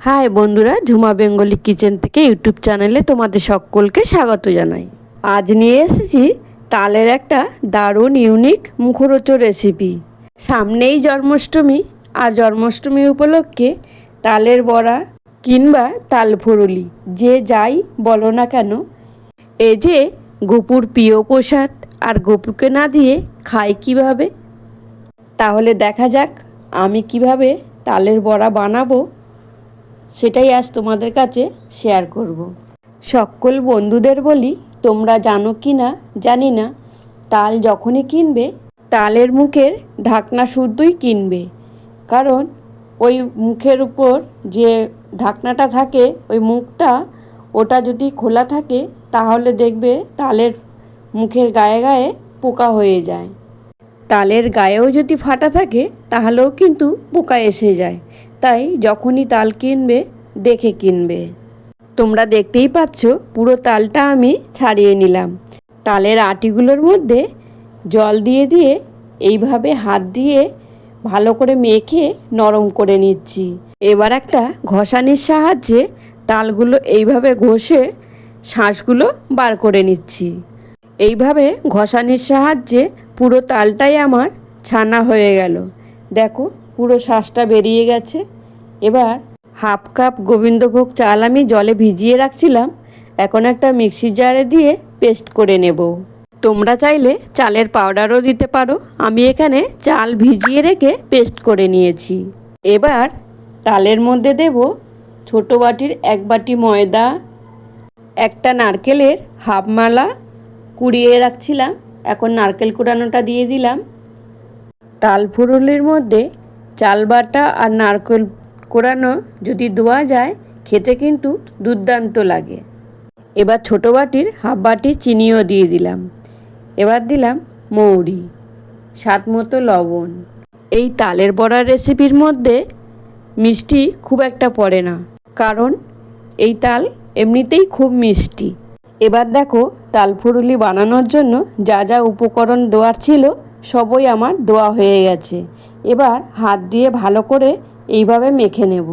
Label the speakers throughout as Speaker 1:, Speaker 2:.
Speaker 1: High বন্ধুরা, Jhuma Bengali kitchen থেকে YouTube চ্যানেলে তোমাদের সকলকে স্বাগত জানাই। আজ নিয়ে এসেছি তালের একটা দারুণ ইউনিক মুখরোচক রেসিপি সামনেই জন্মাষ্টমী, আর জন্মাষ্টমী উপলক্ষে তালের বড়া কিংবা তাল ফুরুলি, যে যাই বলো না কেন। এ যে গোপুর প্রিয় প্রসাদ, আর গোপুকে না দিয়ে খায় কীভাবে? তাহলে দেখা যাক আমি কীভাবে তালের বড়া বানাবো সেটাই আজ তোমাদের কাছে শেয়ার করব। সকল বন্ধুদের বলি, তোমরা জানো কি না, জানি না। তাল যখনই কিনবে, তালের মুখের ঢাকনা শুদ্ধই কিনবে। কারণ ওই মুখের উপর যে ঢাকনাটা থাকে, ওই মুখটা, ওটা যদি খোলা থাকে, তাহলে দেখবে তালের মুখের গায়ে গায়ে পোকা হয়ে যায়। তালের গায়েও যদি ফাটা থাকে, তাহলেও কিন্তু পোকা এসে যায়। তাই যখনই তাল কিনবে, দেখে কিনবে। তোমরা দেখতেই পাচ্ছ, পুরো তালটা আমি ছাড়িয়ে নিলাম। তালের আটিগুলোর মধ্যে জল দিয়ে দিয়ে এইভাবে হাত দিয়ে ভালো করে মেখে নরম করে নিচ্ছি। এবার একটা ঘষানির সাহায্যে তালগুলো এইভাবে ঘষে শাঁসগুলো বার করে নিচ্ছি। এইভাবে ঘষানির সাহায্যে পুরো তালটাই আমার ছানা হয়ে গেল। দেখো, পুরো শ্বাসটা বেরিয়ে গেছে। এবার হাফ কাপ গোবিন্দভোগ চাল আমি জলে ভিজিয়ে রাখছিলাম, এখন একটা মিক্সির জারে দিয়ে পেস্ট করে নেব। তোমরা চাইলে চালের পাউডারও দিতে পারো। আমি এখানে চাল ভিজিয়ে রেখে পেস্ট করে নিয়েছি। এবার তালের মধ্যে দেব ছোট বাটির এক বাটি ময়দা, একটা নারকেলের হাফ মালা কুড়িয়ে রাখছিলাম, এখন নারকেল কুড়ানোটা দিয়ে দিলাম। তাল ফুরুলির মধ্যে চাল বাটা আর নারকেল কোড়ানো যদি দেওয়া যায়, খেতে কিন্তু দুর্দান্ত লাগে। এবার ছোটো বাটির হাফ বাটি চিনিও দিয়ে দিলাম। এবার দিলাম মৌরি, স্বাদ মতো লবণ। এই তালের বড়ার রেসিপির মধ্যে মিষ্টি খুব একটা পড়ে না, কারণ এই তাল এমনিতেই খুব মিষ্টি। এবার দেখো তাল ফুরুলি বানানোর জন্য যা যা উপকরণ দেওয়ার ছিল, সবই আমার দেওয়া হয়ে গেছে। এবার হাত দিয়ে ভালো করে এইভাবে মেখে নেব।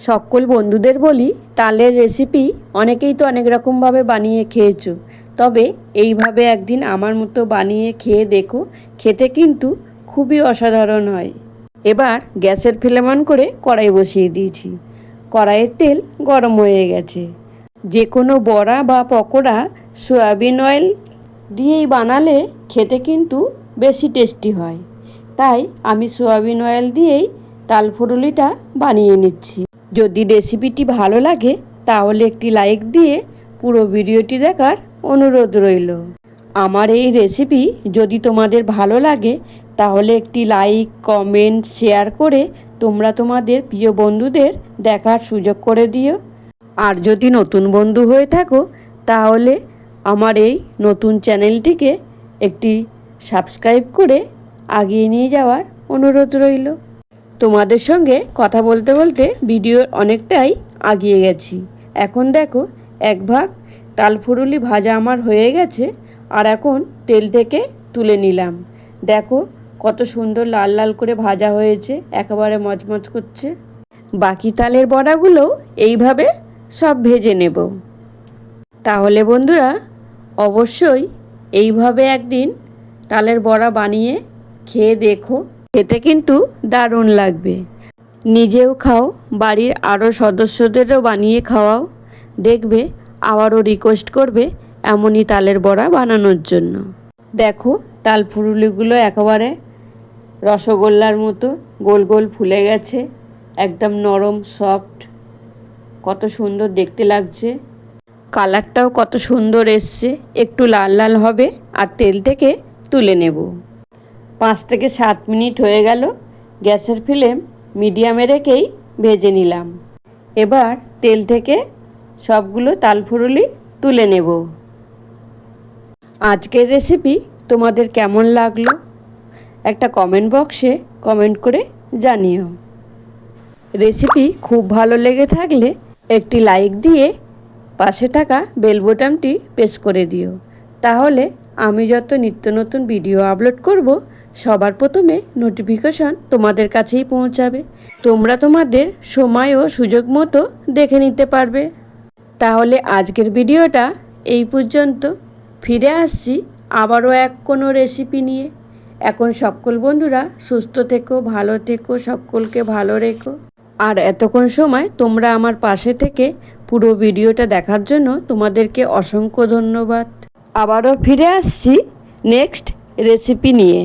Speaker 1: সকল বন্ধুদের বলি, তালের রেসিপি অনেকেই তো অনেক রকমভাবে বানিয়ে খেয়েছো। তবে এইভাবে একদিন আমার মতো বানিয়ে খেয়ে দেখো, খেতে কিন্তু খুবই অসাধারণ হয়। এবার গ্যাসের ফ্লেম অন করে কড়াই বসিয়ে দিয়েছি। কড়াইয়ের তেল গরম হয়ে গেছে। যে কোনো বড়া বা পকোড়া সয়াবিন অয়েল দিয়েই বানালে খেতে কিন্তু বেশি টেস্টি হয়। তাই আমি সয়াবিন অয়েল দিয়েই তাল ফুরুলিটা বানিয়ে নিচ্ছি। যদি রেসিপিটি ভালো লাগে, তাহলে একটি লাইক দিয়ে পুরো ভিডিওটি দেখার অনুরোধ রইল। আমার এই রেসিপি যদি তোমাদের ভালো লাগে, তাহলে একটি লাইক কমেন্ট শেয়ার করে তোমরা তোমাদের প্রিয় বন্ধুদের দেখার সুযোগ করে দিও। আর যদি নতুন বন্ধু হয়ে থাকো, তাহলে আমার এই নতুন চ্যানেলটিকে একটি সাবস্ক্রাইব করে আগিয়ে নিয়ে যাওয়ার অনুরোধ রইল। তোমাদের সঙ্গে কথা বলতে বলতে ভিডিওর অনেকটাই আগিয়ে গেছি। এখন দেখো, এক ভাগ তালফুরুলি ভাজা আমার হয়ে গেছে আর এখন তেল থেকে তুলে নিলাম। দেখো, কত সুন্দর লাল লাল করে ভাজা হয়েছে, একেবারে মচমচ করছে। বাকি তালের বড়াগুলো এইভাবে সব ভেজে নেব। তাহলে বন্ধুরা, অবশ্যই এইভাবে একদিন তালের বড়া বানিয়ে খেয়ে দেখো খেতে কিন্তু দারুণ লাগবে। নিজেও খাও, বাড়ির আরও সদস্যদেরও বানিয়ে খাওয়াও। দেখবে, আবারও রিকোয়েস্ট করবে এমনই তালের বড়া বানানোর জন্য। দেখো, তাল ফুরুলিগুলো একেবারে রসগোল্লার মতো গোল গোল ফুলে গেছে, একদম নরম সফট কত সুন্দর দেখতে লাগছে। কালারটাও কত সুন্দর এসছে, একটু লাল লাল হবে, আর তেল থেকে তুলে নেব। পাঁচ থেকে সাত মিনিট হয়ে গেল, গ্যাসের ফ্লেম মিডিয়ামে রেখেই ভেজে নিলাম। এবার তেল থেকে সবগুলো তালফুরুলি তুলে নেব। আজকের রেসিপি তোমাদের কেমন লাগল? একটা কমেন্ট বক্সে কমেন্ট করে জানিও। রেসিপি খুব ভালো লেগে থাকলে একটি লাইক দিয়ে পাশে থাকা বেল বোতামটি প্রেস করে দিও। তাহলে আমি যত নিত্য নতুন ভিডিও আপলোড করব সবার প্রথমে নোটিফিকেশন তোমাদের কাছেই পৌঁছাবে। তোমরা তোমাদের সময় ও সুযোগ মতো দেখে নিতে পারবে। তাহলে আজকের ভিডিওটা এই পর্যন্ত। ফিরে আসছি আবারও এক কোনো রেসিপি নিয়ে। এখন সকল বন্ধুরা সুস্থ থেকো, ভালো থেকো, সকলকে ভালো রেখো। আর এতক্ষণ সময় তোমরা আমার পাশে থেকে পুরো ভিডিওটা দেখার জন্য তোমাদেরকে অসংখ্য ধন্যবাদ। আবারও ফিরে আসছি নেক্সট রেসিপি নিয়ে।